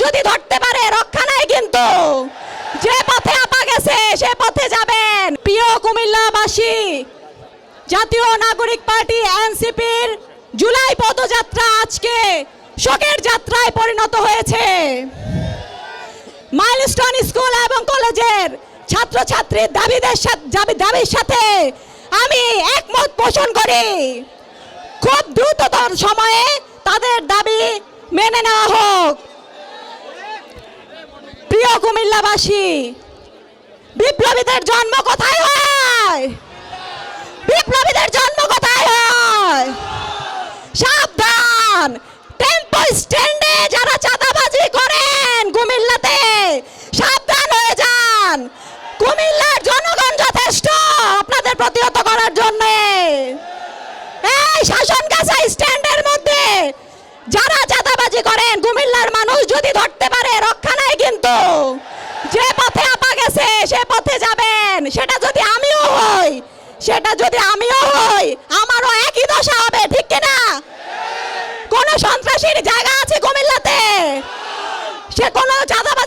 যদি ধরতে পারে, রক্ষা নাই কিন্তু। যে পথে আপা গেছে, সে পথে যাবেন। প্রিয় কুমিল্লাবাসী, জাতীয় নাগরিক পার্টি এনসিপির জুলাই পদযাত্রা আজকে শোকের যাত্রায় পরিণত হয়েছে। মাইলস্টোন স্কুল এবং কলেজের ছাত্রছাত্রীর দাবিদের সাথে দাবি- দাবির সাথে আমি একমত পোষণ করি। খুব দ্রুততর সময়ে তাদের দাবি মেনে নেওয়া হোক। কুমিল্লাবাসী বিপ্লবীদের জন্ম কোথায় হয়? বিপ্লবীদের জন্ম কোথায় হয়? সাবধান। টেম্পো স্ট্যান্ডে যারা চাঁদাবাজি করেন কুমিল্লাতে, সাবধান হয়ে যান। কুমিল্লার জনগণ যথেষ্ট আপনাদের প্রতিহত করার জন্য। এই শাসন গাছা স্ট্যান্ডের মধ্যে যারা চাঁদাবাজি করেন, কুমিল্লার মানুষ যদি ধরতে পারে রক্ষা নাই কিন্তু যে পথে আপা গেছে সে পথে যাবেন সেটা যদি আমিও হই সেটা যদি আমিও হই, আমারও একই দশা হবে, ঠিক কিনা? কোন সন্ত্রাসীর জায়গা আছে কুমিল্লাতে? সে কোনো চাঁদাবাজি